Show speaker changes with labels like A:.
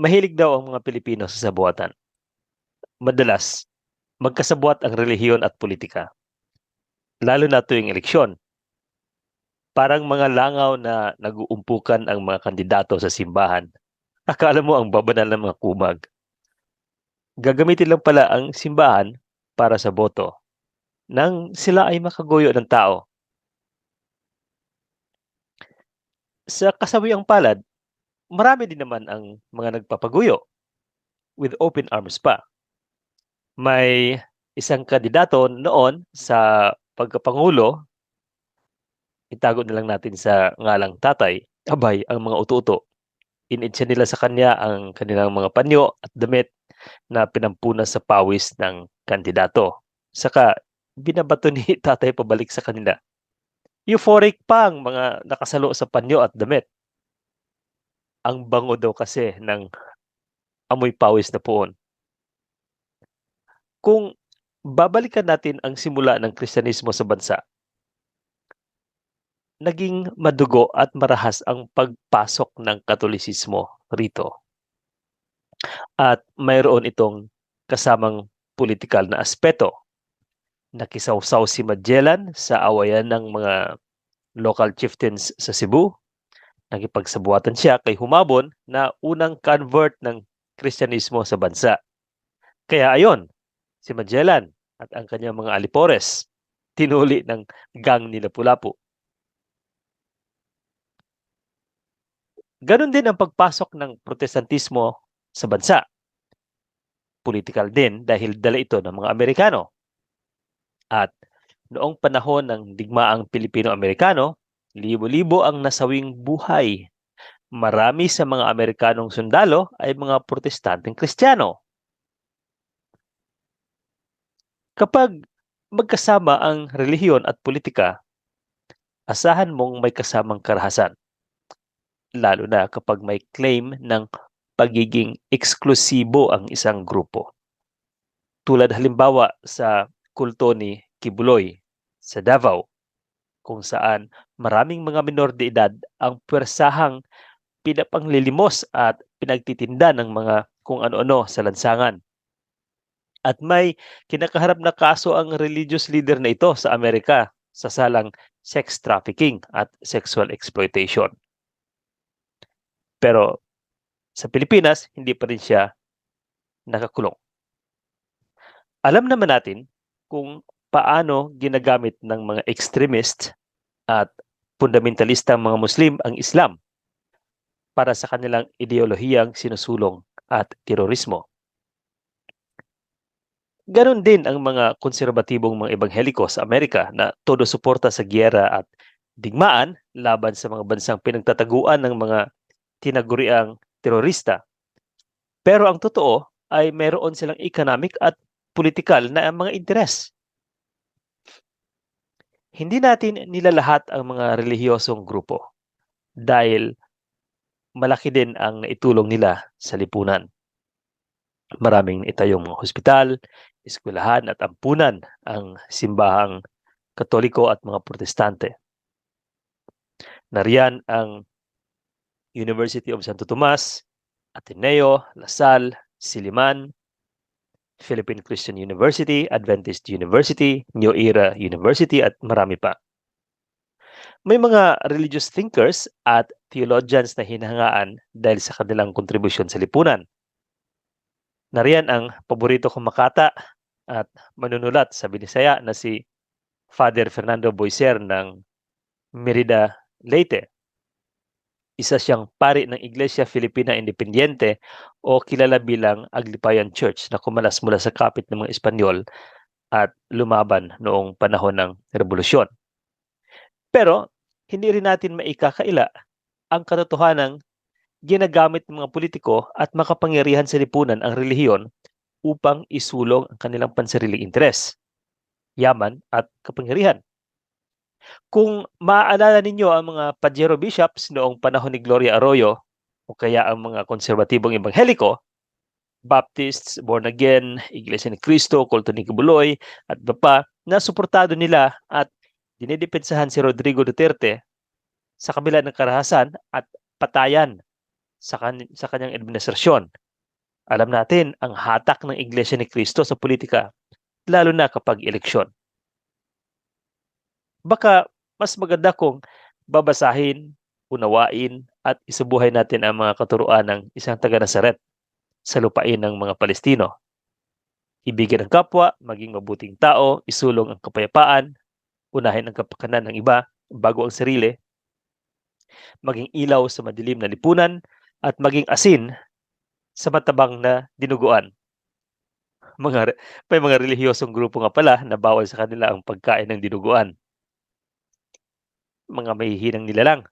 A: Mahilig daw ang mga Pilipino sa sabuatan. Madalas, magkasabwat ang relihiyon at politika. Lalo na tuwing eleksyon. Parang mga langaw na nag-uumpukan ang mga kandidato sa simbahan. Akala mo ang babanal ng mga kumag. Gagamitin lang pala ang simbahan para sa boto nang sila ay makaguyo ng tao. Sa kasawiyang palad, marami din naman ang mga nagpapaguyo with open arms pa. May isang kandidato noon sa pagkapangulo, itago na lang natin sa ngalang tatay, abay ang mga uto-uto. Initsa nila sa kanya ang kanilang mga panyo at damit na pinampunas sa pawis ng kandidato. Saka binabato ni tatay pabalik sa kanila. Euphoric pa ang mga nakasalo sa panyo at damit. Ang bango daw kasi ng amoy pawis na poon. Kung babalikan natin ang simula ng Kristyanismo sa bansa, naging madugo at marahas ang pagpasok ng Katolisismo rito. At mayroon itong kasamang politikal na aspeto. Nakisawsaw si Magellan sa awayan ng mga local chieftains sa Cebu. Nakipagsabuatan siya kay Humabon na unang convert ng Kristyanismo sa bansa. Kaya ayon, si Magellan at ang kanyang mga alipores tinuli ng gang ni Lapu-Lapu. Ganon din ang pagpasok ng protestantismo sa bansa. Political din dahil dala ito ng mga Amerikano. At noong panahon ng digmaang Pilipino-Amerikano, libo-libo ang nasawing buhay. Marami sa mga Amerikanong sundalo ay mga protestanteng Kristiyano. Kapag magkasama ang relihiyon at politika, asahan mong may kasamang karahasan. Lalo na kapag may claim ng pagiging eksklusibo ang isang grupo. Tulad halimbawa sa kulto ni Kibuloy sa Davao, kung saan maraming mga minor de edad ang pwersahang pinapanglilimos at pinagtitinda ng mga kung ano-ano sa lansangan. At may kinakaharap na kaso ang religious leader na ito sa Amerika sa salang sex trafficking at sexual exploitation. Pero sa Pilipinas, hindi pa rin siya nakakulong. Alam naman natin kung paano ginagamit ng mga extremist at fundamentalistang mga Muslim ang Islam para sa kanilang ideolohiyang sinusulong at terorismo. Ganon din ang mga konserbatibong mga ebangheliko sa Amerika na todo suporta sa giyera at digmaan laban sa mga bansang pinagtataguan ng mga tinaguriang terorista. Pero ang totoo ay mayroon silang economic at political na mga interes. Hindi natin nilalahat ang mga relihiyosong grupo dahil malaki din ang naitulong nila sa lipunan. Maraming itayong mga hospital, eskwelahan at ampunan ang simbahang katoliko at mga protestante. Nariyan ang University of Santo Tomas, Ateneo, Lasal, Siliman, Philippine Christian University, Adventist University, New Era University at marami pa. May mga religious thinkers at theologians na hinahangaan dahil sa kanilang kontribusyon sa lipunan. Nariyan ang paborito kong makata at manunulat sa Binisaya na si Father Fernando Boiser ng Merida, Leyte. Isa siyang pari ng Iglesia Filipina Independiente o kilala bilang Aglipayan Church na kumalas mula sa kapit ng mga Espanyol at lumaban noong panahon ng Revolusyon. Pero hindi rin natin maikakaila ang katotohanang ginagamit ng mga politiko at makapangyarihan sa lipunan ang relihiyon upang isulong ang kanilang pansariling interes, yaman at kapangyarihan. Kung maaalala ninyo ang mga Pajero bishops noong panahon ni Gloria Arroyo o kaya ang mga konserbatibong ebangheliko, Baptists, Born Again, Iglesia ni Cristo, Kulto ni Kibuloy, at iba pa, na suportado nila at dinidepensahan si Rodrigo Duterte sa kabila ng karahasan at patayan sa kan sa kanyang administrasyon. Alam natin ang hatak ng Iglesia ni Cristo sa politika, lalo na kapag eleksyon. Baka mas maganda kung babasahin, unawain at isubuhay natin ang mga katuruan ng isang taga-Nazaret sa lupain ng mga Palestino. Ibigin ang kapwa, maging mabuting tao, isulong ang kapayapaan, unahin ang kapakanan ng iba bago ang sarili, maging ilaw sa madilim na lipunan, at maging asin sa matabang na dinuguan. Mga, may mga relihiyosong grupo nga pala na bawal sa kanila ang pagkain ng dinuguan. Mga mahihinang nilalang